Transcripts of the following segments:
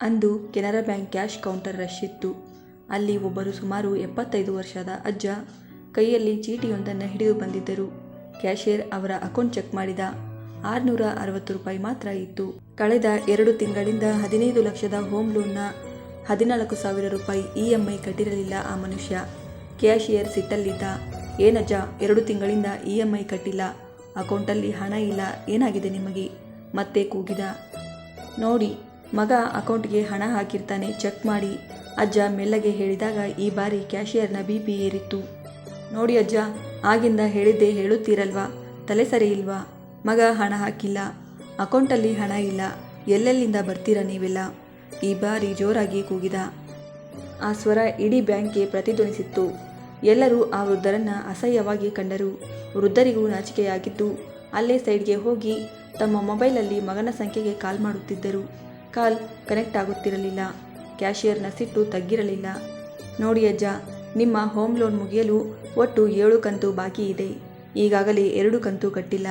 ಅಂದು Canara Bank cash counter rush ಇತ್ತು. ಅಲ್ಲಿ ಒಬ್ಬರು ಸುಮಾರು ಎಪ್ಪತ್ತೈದು ವರ್ಷದ ಅಜ್ಜ ಕೈಯಲ್ಲಿ ಚೀಟಿಯೊಂದನ್ನು ಹಿಡಿದು ಬಂದಿದ್ದರು. ಕ್ಯಾಷಿಯರ್ ಅವರ ಅಕೌಂಟ್ ಚೆಕ್ ಮಾಡಿದ. ಆರುನೂರ ಅರವತ್ತು ರೂಪಾಯಿ ಮಾತ್ರ ಇತ್ತು. ಕಳೆದ ಎರಡು ತಿಂಗಳಿಂದ ಹದಿನೈದು ಲಕ್ಷದ ಹೋಮ್ ಲೋನ್ನ ಹದಿನಾಲ್ಕು ಸಾವಿರ ರೂಪಾಯಿ ಇ ಎಂ ಐ ಕಟ್ಟಿರಲಿಲ್ಲ ಆ ಮನುಷ್ಯ. ಕ್ಯಾಷಿಯರ್ ಸಿಟ್ಟಲ್ಲಿದ್ದ. ಏನಜ್ಜ ಎರಡು ತಿಂಗಳಿಂದ ಇ ಎಂ ಐ ಕಟ್ಟಿಲ್ಲ, ಅಕೌಂಟಲ್ಲಿ ಹಣ ಇಲ್ಲ ಏನಾಗಿದೆ ನಿಮಗೆ? ಮತ್ತೆ ಕೂಗಿದ. ನೋಡಿ ಮಗ ಅಕೌಂಟ್ಗೆ ಹಣ ಹಾಕಿರ್ತಾನೆ ಚೆಕ್ ಮಾಡಿ ಅಜ್ಜ ಮೆಲ್ಲಗೆ ಹೇಳಿದಾಗ ಈ ಬಾರಿ ಕ್ಯಾಶಿಯರ್ನ ಬಿ ಪಿ ಏರಿತ್ತು. ನೋಡಿ ಅಜ್ಜ ಆಗಿಂದ ಹೇಳಿದ್ದೆ ಹೇಳುತ್ತೀರಲ್ವಾ ತಲೆ ಸರಿ ಇಲ್ವಾ? ಮಗ ಹಣ ಹಾಕಿಲ್ಲ, ಅಕೌಂಟಲ್ಲಿ ಹಣ ಇಲ್ಲ ಎಲ್ಲೆಲ್ಲಿಂದ ಬರ್ತೀರಾ ನೀವೆಲ್ಲ? ಈ ಬಾರಿ ಜೋರಾಗಿ ಕೂಗಿದ. ಆ ಸ್ವರ ಇಡೀ ಬ್ಯಾಂಕ್ಗೆ ಪ್ರತಿಧ್ವನಿಸಿತ್ತು. ಎಲ್ಲರೂ ಆ ವೃದ್ಧರನ್ನು ಅಸಹ್ಯವಾಗಿ ಕಂಡರು. ವೃದ್ಧರಿಗೂ ನಾಚಿಕೆಯಾಗಿದ್ದು ಅಲ್ಲೇ ಸೈಡ್ಗೆ ಹೋಗಿ ತಮ್ಮ ಮೊಬೈಲಲ್ಲಿ ಮಗನ ಸಂಖ್ಯೆಗೆ ಕಾಲ್ ಮಾಡುತ್ತಿದ್ದರು. ಕಾಲ್ ಕನೆಕ್ಟ್ ಆಗುತ್ತಿರಲಿಲ್ಲ. ಕ್ಯಾಶಿಯರ್ನ ಸಿಟ್ಟು ತಗ್ಗಿರಲಿಲ್ಲ. ನೋಡಿ ಅಜ್ಜ, ನಿಮ್ಮ ಹೋಮ್ ಲೋನ್ ಮುಗಿಯಲು ಒಟ್ಟು ಏಳು ಕಂತು ಬಾಕಿ ಇದೆ. ಈಗಾಗಲೇ ಎರಡು ಕಂತು ಕಟ್ಟಿಲ್ಲ.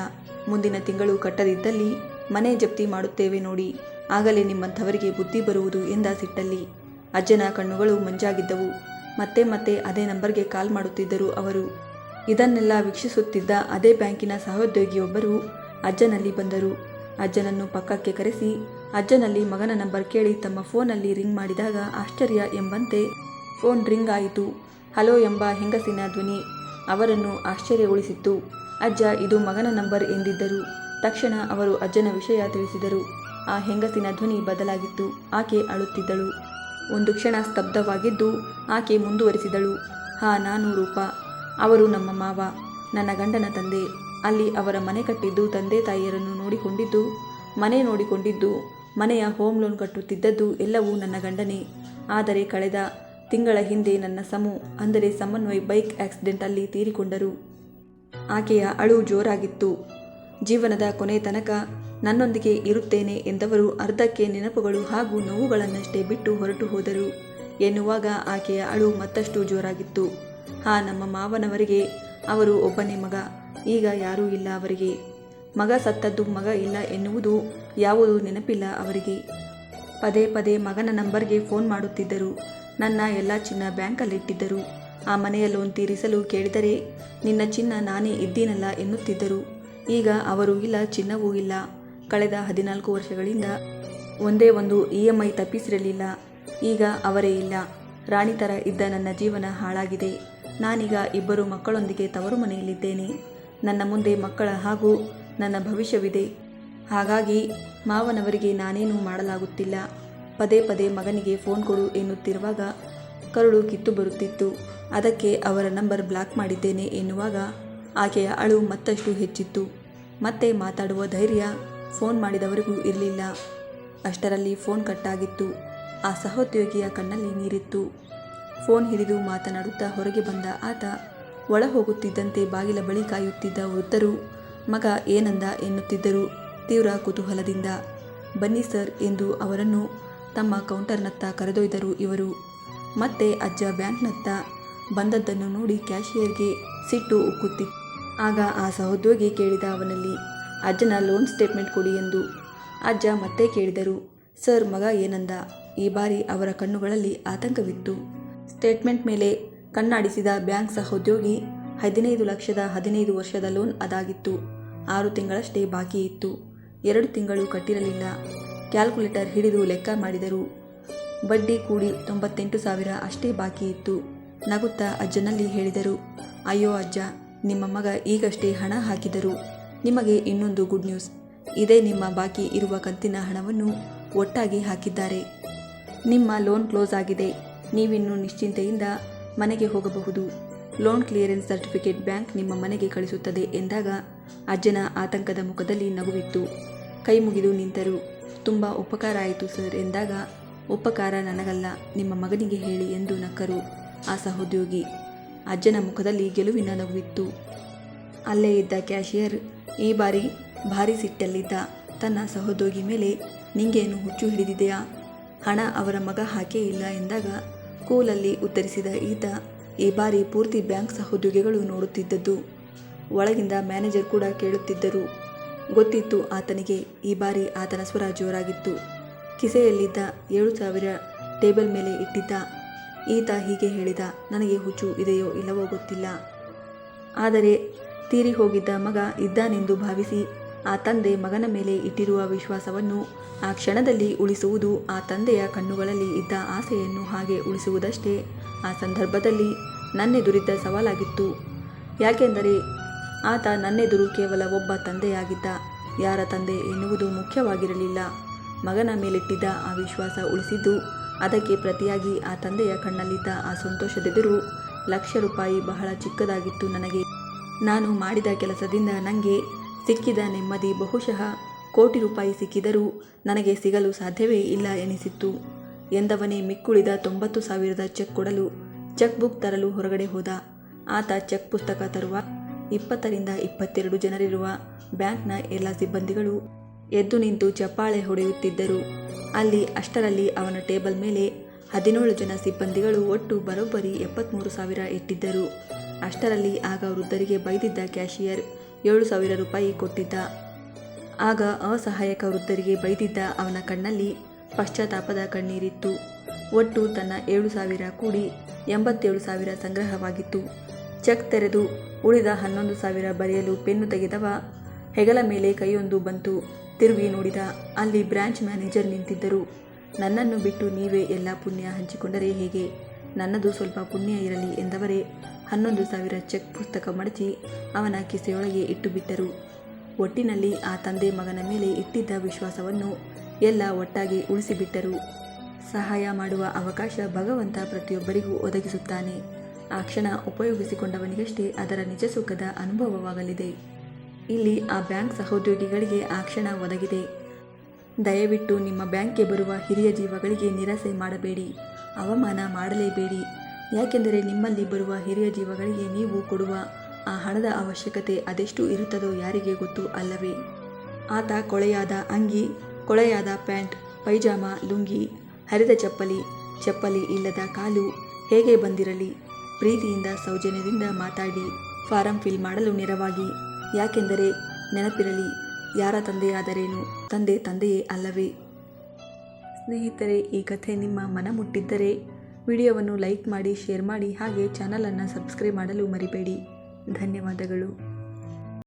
ಮುಂದಿನ ತಿಂಗಳು ಕಟ್ಟದಿದ್ದಲ್ಲಿ ಮನೆ ಜಪ್ತಿ ಮಾಡುತ್ತೇವೆ ನೋಡಿ ಆಗಲೇ ನಿಮ್ಮಂಥವರಿಗೆ ಬುದ್ಧಿ ಬರುವುದು ಎಂದ ಸಿಟ್ಟಲ್ಲಿ. ಅಜ್ಜನ ಕಣ್ಣುಗಳು ಮಂಜಾಗಿದ್ದವು. ಮತ್ತೆ ಮತ್ತೆ ಅದೇ ನಂಬರ್ಗೆ ಕಾಲ್ ಮಾಡುತ್ತಿದ್ದರು ಅವರು. ಇದನ್ನೆಲ್ಲ ವೀಕ್ಷಿಸುತ್ತಿದ್ದ ಅದೇ ಬ್ಯಾಂಕಿನ ಸಹೋದ್ಯೋಗಿಯೊಬ್ಬರು ಅಜ್ಜನಲ್ಲಿ ಬಂದರು. ಅಜ್ಜನನ್ನು ಪಕ್ಕಕ್ಕೆ ಕರೆಸಿ ಅಜ್ಜನಲ್ಲಿ ಮಗನ ನಂಬರ್ ಕೇಳಿ ತಮ್ಮ ಫೋನಲ್ಲಿ ರಿಂಗ್ ಮಾಡಿದಾಗ ಆಶ್ಚರ್ಯ ಎಂಬಂತೆ ಫೋನ್ ರಿಂಗ್ ಆಯಿತು. ಹಲೋ ಎಂಬ ಹೆಂಗಸಿನ ಧ್ವನಿ ಅವರನ್ನು ಆಶ್ಚರ್ಯಗೊಳಿಸಿತ್ತು. ಅಜ್ಜ ಇದು ಮಗನ ನಂಬರ್ ಎಂದಿದ್ದರು. ತಕ್ಷಣ ಅವರು ಅಜ್ಜನ ವಿಷಯ ತಿಳಿಸಿದರು. ಆ ಹೆಂಗಸಿನ ಧ್ವನಿ ಬದಲಾಗಿತ್ತು. ಆಕೆ ಅಳುತ್ತಿದ್ದಳು. ಒಂದು ಕ್ಷಣ ಸ್ತಬ್ಧವಾಗಿದ್ದು ಆಕೆ ಮುಂದುವರಿಸಿದಳು. ಹಾ ನಾನು ರೂಪಾ. ಅವರು ನಮ್ಮ ಮಾವ. ನನ್ನ ಗಂಡನ ತಂದೆ. ಅಲ್ಲಿ ಅವರ ಮನೆ ಕಟ್ಟಿದ್ದು ತಂದೆ ತಾಯಿಯರನ್ನು ನೋಡಿಕೊಂಡಿದ್ದು, ಮನೆ ನೋಡಿಕೊಂಡಿದ್ದು, ಮನೆಯ ಹೋಮ್ ಲೋನ್ ಕಟ್ಟುತ್ತಿದ್ದದ್ದು ಎಲ್ಲವೂ ನನ್ನ ಗಂಡನೇ. ಆದರೆ ಕಳೆದ ತಿಂಗಳ ಹಿಂದೆ ನನ್ನ ಸಮು, ಅಂದರೆ ಸಮನ್ವಯ ಬೈಕ್ ಆಕ್ಸಿಡೆಂಟಲ್ಲಿ ತೀರಿಕೊಂಡರು. ಆಕೆಯ ಅಳು ಜೋರಾಗಿತ್ತು. ಜೀವನದ ಕೊನೆ ತನಕ ನನ್ನೊಂದಿಗೆ ಇರುತ್ತೇನೆ ಎಂದವರು ಅರ್ಧಕ್ಕೆ ನೆನಪುಗಳು ಹಾಗೂ ನೋವುಗಳನ್ನಷ್ಟೇ ಬಿಟ್ಟು ಹೊರಟು ಹೋದರು ಎನ್ನುವಾಗ ಆಕೆಯ ಅಳು ಮತ್ತಷ್ಟು ಜೋರಾಗಿತ್ತು. ಹಾ, ನಮ್ಮ ಮಾವನವರಿಗೆ, ಅವರು ಒಬ್ಬನೇ ಮಗ. ಈಗ ಯಾರೂ ಇಲ್ಲ ಅವರಿಗೆ. ಮಗ ಸತ್ತದ್ದು ಮಗ ಇಲ್ಲ ಎನ್ನುವುದು ಯಾವುದು ನೆನಪಿಲ್ಲ ಅವರಿಗೆ. ಪದೇ ಪದೇ ಮಗನ ನಂಬರ್ಗೆ ಫೋನ್ ಮಾಡುತ್ತಿದ್ದರು. ನನ್ನ ಎಲ್ಲ ಚಿನ್ನ ಬ್ಯಾಂಕಲ್ಲಿಟ್ಟಿದ್ದರು. ಆ ಮನೆಯ ಲೋನ್ ತೀರಿಸಲು ಕೇಳಿದರೆ, ನಿನ್ನ ಚಿನ್ನ ನಾನೇ ಇದ್ದೀನಲ್ಲ ಎನ್ನುತ್ತಿದ್ದರು. ಈಗ ಅವರು ಇಲ್ಲ, ಚಿನ್ನವೂ ಇಲ್ಲ. ಕಳೆದ ಹದಿನಾಲ್ಕು ವರ್ಷಗಳಿಂದ ಒಂದೇ ಒಂದು ಇ ಎಂ ಐ ತಪ್ಪಿಸಿರಲಿಲ್ಲ. ಈಗ ಅವರೇ ಇಲ್ಲ. ರಾಣಿ ಥರ ಇದ್ದ ನನ್ನ ಜೀವನ ಹಾಳಾಗಿದೆ. ನಾನೀಗ ಇಬ್ಬರು ಮಕ್ಕಳೊಂದಿಗೆ ತವರು ಮನೆಯಲ್ಲಿದ್ದೇನೆ. ನನ್ನ ಮುಂದೆ ಮಕ್ಕಳ ಹಾಗೂ ನನ್ನ ಭವಿಷ್ಯವಿದೆ. ಹಾಗಾಗಿ ಮಾವನವರಿಗೆ ನಾನೇನೂ ಮಾಡಲಾಗುತ್ತಿಲ್ಲ. ಪದೇ ಪದೇ ಮಗನಿಗೆ ಫೋನ್ ಕೊಡು ಎನ್ನುತ್ತಿರುವಾಗ ಕರುಳು ಕಿತ್ತು ಬರುತ್ತಿತ್ತು. ಅದಕ್ಕೆ ಅವರ ನಂಬರ್ ಬ್ಲಾಕ್ ಮಾಡಿದ್ದೇನೆ ಎನ್ನುವಾಗ ಆಕೆಯ ಅಳು ಮತ್ತಷ್ಟು ಹೆಚ್ಚಿತ್ತು. ಮತ್ತೆ ಮಾತಾಡುವ ಧೈರ್ಯ ಫೋನ್ ಮಾಡಿದವರಿಗೂ ಇರಲಿಲ್ಲ ಅಷ್ಟರಲ್ಲಿ ಫೋನ್ ಕಟ್ಟಾಗಿತ್ತು. ಆ ಸಹೋದ್ಯೋಗಿಯ ಕಣ್ಣಲ್ಲಿ ನೀರಿತ್ತು. ಫೋನ್ ಹಿಡಿದು ಮಾತನಾಡುತ್ತಾ ಹೊರಗೆ ಬಂದ ಆತ ಒಳ ಹೋಗುತ್ತಿದ್ದಂತೆ ಬಾಗಿಲ ಬಳಿ ಕಾಯುತ್ತಿದ್ದ ವೃದ್ಧರು ಮಗ ಏನಂದ ಎನ್ನುತ್ತಿದ್ದರು ತೀವ್ರ ಕುತೂಹಲದಿಂದ. ಬನ್ನಿ ಸರ್ ಎಂದು ಅವರನ್ನು ತಮ್ಮ ಕೌಂಟರ್ನತ್ತ ಕರೆದೊಯ್ದರು ಇವರು. ಮತ್ತೆ ಅಜ್ಜ ಬ್ಯಾಂಕ್ನತ್ತ ಬಂದದ್ದನ್ನು ನೋಡಿ ಕ್ಯಾಶಿಯರ್ಗೆ ಸಿಟ್ಟು ಉಕ್ಕುತ್ತಿ ಆಗ ಆ ಸಹೋದ್ಯೋಗಿ ಕೇಳಿದ ಅವನಲ್ಲಿ, ಅಜ್ಜನ ಲೋನ್ ಸ್ಟೇಟ್ಮೆಂಟ್ ಕೊಡಿ ಎಂದು. ಅಜ್ಜ ಮತ್ತೆ ಕೇಳಿದರು, ಸರ್ ಮಗ ಏನಂದ? ಈ ಬಾರಿ ಅವರ ಕಣ್ಣುಗಳಲ್ಲಿ ಆತಂಕವಿತ್ತು. ಸ್ಟೇಟ್ಮೆಂಟ್ ಮೇಲೆ ಕಣ್ಣಾಡಿಸಿದ ಬ್ಯಾಂಕ್ ಸಹೋದ್ಯೋಗಿ ಹದಿನೈದು ಲಕ್ಷದ ಹದಿನೈದು ವರ್ಷದ ಲೋನ್ ಅದಾಗಿತ್ತು. ಆರು ತಿಂಗಳಷ್ಟೇ ಬಾಕಿ ಇತ್ತು. ಎರಡು ತಿಂಗಳು ಕಟ್ಟಿರಲಿಲ್ಲ. ಕ್ಯಾಲ್ಕುಲೇಟರ್ ಹಿಡಿದು ಲೆಕ್ಕ ಮಾಡಿದರು. ಬಡ್ಡಿ ಕೂಡಿ ತೊಂಬತ್ತೆಂಟು ಸಾವಿರ ಅಷ್ಟೇ ಬಾಕಿ ಇತ್ತು. ನಗುತ್ತಾ ಅಜ್ಜನಲ್ಲಿ ಹೇಳಿದರು, ಅಯ್ಯೋ ಅಜ್ಜ ನಿಮ್ಮ ಮಗ ಈಗಷ್ಟೇ ಹಣ ಹಾಕಿದರು. ನಿಮಗೆ ಇನ್ನೊಂದು ಗುಡ್ ನ್ಯೂಸ್. ಇದೇ ನಿಮ್ಮ ಬಾಕಿ ಇರುವ ಕಂತಿನ ಹಣವನ್ನು ಒಟ್ಟಾಗಿ ಹಾಕಿದ್ದಾರೆ. ನಿಮ್ಮ ಲೋನ್ ಕ್ಲೋಸ್ ಆಗಿದೆ. ನೀವಿನ್ನು ನಿಶ್ಚಿಂತೆಯಿಂದ ಮನೆಗೆ ಹೋಗಬಹುದು. ಲೋನ್ ಕ್ಲಿಯರೆನ್ಸ್ ಸರ್ಟಿಫಿಕೇಟ್ ಬ್ಯಾಂಕ್ ನಿಮ್ಮ ಮನೆಗೆ ಕಳಿಸುತ್ತದೆ ಎಂದಾಗ ಅಜ್ಜನ ಆತಂಕದ ಮುಖದಲ್ಲಿ ನಗುವಿತ್ತು. ಕೈ ಮುಗಿದು ನಿಂತರು. ತುಂಬ ಉಪಕಾರ ಆಯಿತು ಸರ್ ಎಂದಾಗ, ಉಪಕಾರ ನನಗಲ್ಲ, ನಿಮ್ಮ ಮಗನಿಗೆ ಹೇಳಿ ಎಂದು ನಕ್ಕರು ಆ ಸಹೋದ್ಯೋಗಿ. ಅಜ್ಜನ ಮುಖದಲ್ಲಿ ಗೆಲುವಿನ ನಗುವಿತ್ತು. ಅಲ್ಲೇ ಇದ್ದ ಕ್ಯಾಷಿಯರ್ ಈ ಬಾರಿ ಭಾರಿ ಸಿಟ್ಟಲ್ಲಿದ್ದ. ತನ್ನ ಸಹೋದ್ಯೋಗಿ ಮೇಲೆ, ನಿಂಗೇನು ಹುಚ್ಚು ಹಿಡಿದಿದೆಯಾ? ಹಣ ಅವರ ಮಗ ಹಾಕೇ ಇಲ್ಲ ಎಂದಾಗ, ಕೂಲಲ್ಲಿ ಉತ್ತರಿಸಿದ ಈತ, ಈ ಬಾರಿ ಪೂರ್ತಿ ಬ್ಯಾಂಕ್ ಸಹೋದ್ಯೋಗಿಗಳು ನೋಡುತ್ತಿದ್ದದ್ದು. ಒಳಗಿಂದ ಮ್ಯಾನೇಜರ್ ಕೂಡ ಕೇಳುತ್ತಿದ್ದರು. ಗೊತ್ತಿತ್ತು ಆತನಿಗೆ ಈ ಬಾರಿ ಆತನ ಸ್ವರ ಜೋರಾಗಿತ್ತು. ಕಿಸೆಯಲ್ಲಿದ್ದ ಏಳು ಸಾವಿರ ಟೇಬಲ್ ಮೇಲೆ ಇಟ್ಟಿದ್ದ ಈತ ಹೀಗೆ ಹೇಳಿದ, ನನಗೆ ಹುಚ್ಚು ಇದೆಯೋ ಇಲ್ಲವೋ ಗೊತ್ತಿಲ್ಲ ಆದರೆ ತೀರಿ ಹೋಗಿದ್ದ ಮಗ ಇದ್ದಾನೆಂದು ಭಾವಿಸಿ ಆ ತಂದೆ ಮಗನ ಮೇಲೆ ಇಟ್ಟಿರುವ ವಿಶ್ವಾಸವನ್ನು ಆ ಕ್ಷಣದಲ್ಲಿ ಉಳಿಸುವುದು ಆ ತಂದೆಯ ಕಣ್ಣುಗಳಲ್ಲಿ ಇದ್ದ ಆಸೆಯನ್ನು ಹಾಗೆ ಉಳಿಸುವುದಷ್ಟೇ ಆ ಸಂದರ್ಭದಲ್ಲಿ ನನ್ನೆದುರಿದ್ದ ಸವಾಲಾಗಿತ್ತು ಯಾಕೆಂದರೆ ಆತ ನನ್ನೆದುರು ಕೇವಲ ಒಬ್ಬ ತಂದೆಯಾಗಿದ್ದ. ಯಾರ ತಂದೆ ಎನ್ನುವುದು ಮುಖ್ಯವಾಗಿರಲಿಲ್ಲ. ಮಗನ ಮೇಲಿಟ್ಟಿದ್ದ ಆ ವಿಶ್ವಾಸ ಉಳಿಸಿದ್ದು, ಅದಕ್ಕೆ ಪ್ರತಿಯಾಗಿ ಆ ತಂದೆಯ ಕಣ್ಣಲ್ಲಿದ್ದ ಆ ಸಂತೋಷದೆದುರು ಲಕ್ಷ ರೂಪಾಯಿ ಬಹಳ ಚಿಕ್ಕದಾಗಿತ್ತು ನನಗೆ. ನಾನು ಮಾಡಿದ ಕೆಲಸದಿಂದ ನನಗೆ ಸಿಕ್ಕಿದ ನೆಮ್ಮದಿ ಬಹುಶಃ ಕೋಟಿ ರೂಪಾಯಿ ಸಿಕ್ಕಿದರೂ ನನಗೆ ಸಿಗಲು ಸಾಧ್ಯವೇ ಇಲ್ಲ ಎನಿಸಿತ್ತು. ಎಂದವನೇ ಮಿಕ್ಕುಳಿದ ತೊಂಬತ್ತು ಸಾವಿರದ ಚೆಕ್ ಕೊಡಲು ಚೆಕ್ ಬುಕ್ ತರಲು ಹೊರಗಡೆ ಹೋದ. ಆತ ಚೆಕ್ ಪುಸ್ತಕ ತರುವ ಇಪ್ಪತ್ತರಿಂದ ಇಪ್ಪತ್ತೆರಡು ಜನರಿರುವ ಬ್ಯಾಂಕ್ನ ಎಲ್ಲ ಸಿಬ್ಬಂದಿಗಳು ಎದ್ದು ನಿಂತು ಚಪ್ಪಾಳೆ ಹೊಡೆಯುತ್ತಿದ್ದರು. ಅಲ್ಲಿ ಅಷ್ಟರಲ್ಲಿ ಅವನ ಟೇಬಲ್ ಮೇಲೆ ಹದಿನೇಳು ಜನ ಸಿಬ್ಬಂದಿಗಳು ಒಟ್ಟು ಬರೋಬ್ಬರಿ ಎಪ್ಪತ್ತ್ಮೂರು ಸಾವಿರ ಇಟ್ಟಿದ್ದರು. ಅಷ್ಟರಲ್ಲಿ ಆಗ ವೃದ್ಧರಿಗೆ ಬೈದಿದ್ದ ಕ್ಯಾಶಿಯರ್ ಏಳು ಸಾವಿರ ರೂಪಾಯಿ ಕೊಟ್ಟಿದ್ದ. ಆಗ ಅಸಹಾಯಕ ವೃದ್ಧರಿಗೆ ಬೈದಿದ್ದ ಅವನ ಕಣ್ಣಲ್ಲಿ ಪಶ್ಚಾತ್ತಾಪದ ಕಣ್ಣೀರಿತ್ತು. ಒಟ್ಟು ತನ್ನ ಏಳು ಸಾವಿರ ಕೂಡಿ ಎಂಬತ್ತೇಳು ಸಾವಿರ ಸಂಗ್ರಹವಾಗಿತ್ತು. ಚೆಕ್ ತೆರೆದು ಉಳಿದ ಹನ್ನೊಂದು ಸಾವಿರ ಬರೆಯಲು ಪೆನ್ನು ತೆಗೆದವ ಹೆಗಲ ಮೇಲೆ ಕೈಯೊಂದು ಬಂತು. ತಿರುಗಿ ನೋಡಿದ ಅಲ್ಲಿ ಬ್ರಾಂಚ್ ಮ್ಯಾನೇಜರ್ ನಿಂತಿದ್ದರು. ನನ್ನನ್ನು ಬಿಟ್ಟು ನೀವೇ ಎಲ್ಲ ಪುಣ್ಯ ಹಂಚಿಕೊಂಡರೆ ಹೇಗೆ? ನನ್ನದು ಸ್ವಲ್ಪ ಪುಣ್ಯ ಇರಲಿ ಎಂದವರೇ ಹನ್ನೊಂದು ಸಾವಿರ ಚೆಕ್ ಪುಸ್ತಕ ಮಡಚಿ ಅವನ ಕಿಸೆಯೊಳಗೆ ಇಟ್ಟು ಬಿಟ್ಟರು ಒಟ್ಟಿನಲ್ಲಿ ಆ ತಂದೆ ಮಗನ ಮೇಲೆ ಇಟ್ಟಿದ್ದ ವಿಶ್ವಾಸವನ್ನು ಎಲ್ಲ ಒಟ್ಟಾಗಿ ಉಳಿಸಿಬಿಟ್ಟರು. ಸಹಾಯ ಮಾಡುವ ಅವಕಾಶ ಭಗವಂತ ಪ್ರತಿಯೊಬ್ಬರಿಗೂ ಒದಗಿಸುತ್ತಾನೆ. ಆ ಕ್ಷಣ ಉಪಯೋಗಿಸಿಕೊಂಡವನಿಗಷ್ಟೇ ಅದರ ನಿಜ ಸುಖದ ಅನುಭವವಾಗಲಿದೆ. ಇಲ್ಲಿ ಆ ಬ್ಯಾಂಕ್ ಸಹೋದ್ಯೋಗಿಗಳಿಗೆ ಆ ಕ್ಷಣ ಒದಗಿದೆ. ದಯವಿಟ್ಟು ನಿಮ್ಮ ಬ್ಯಾಂಕ್ಗೆ ಬರುವ ಹಿರಿಯ ಜೀವಗಳಿಗೆ ನಿರಾಸೆ ಮಾಡಬೇಡಿ. ಅವಮಾನ ಮಾಡಲೇಬೇಡಿ. ಯಾಕೆಂದರೆ ನಿಮ್ಮಲ್ಲಿ ಬರುವ ಹಿರಿಯ ಜೀವಗಳಿಗೆ ನೀವು ಕೊಡುವ ಆ ಹಣದ ಅವಶ್ಯಕತೆ ಅದೆಷ್ಟು ಇರುತ್ತದೋ ಯಾರಿಗೆ ಗೊತ್ತು ಅಲ್ಲವೇ. ಆತ ಕೊಳೆಯಾದ ಅಂಗಿ, ಕೊಳೆಯಾದ ಪ್ಯಾಂಟ್, ಪೈಜಾಮ, ಲುಂಗಿ, ಹರಿದ ಚಪ್ಪಲಿ ಚಪ್ಪಲಿ ಇಲ್ಲದ ಕಾಲು ಹೇಗೆ ಬಂದಿರಲಿ? ಪ್ರೀತಿಯಿಂದ, ಸೌಜನ್ಯದಿಂದ ಮಾತಾಡಿ, ಫಾರಂ ಫಿಲ್ ಮಾಡಲು ನೆರವಾಗಿ. ಯಾಕೆಂದರೆ ನೆನಪಿರಲಿ, ಯಾರ ತಂದೆಯಾದರೇನು? ತಂದೆ ತಂದೆಯೇ ಅಲ್ಲವೇ? ಸ್ನೇಹಿತರೆ, ಈ ಕಥೆ ನಿಮ್ಮ ಮನ ಮುಟ್ಟಿದ್ದರೆ ವಿಡಿಯೋವನ್ನು ಲೈಕ್ ಮಾಡಿ, ಶೇರ್ ಮಾಡಿ, ಹಾಗೆ ಚಾನಲನ್ನು ಸಬ್ಸ್ಕ್ರೈಬ್ ಮಾಡಲು ಮರಿಬೇಡಿ. ಧನ್ಯವಾದಗಳು.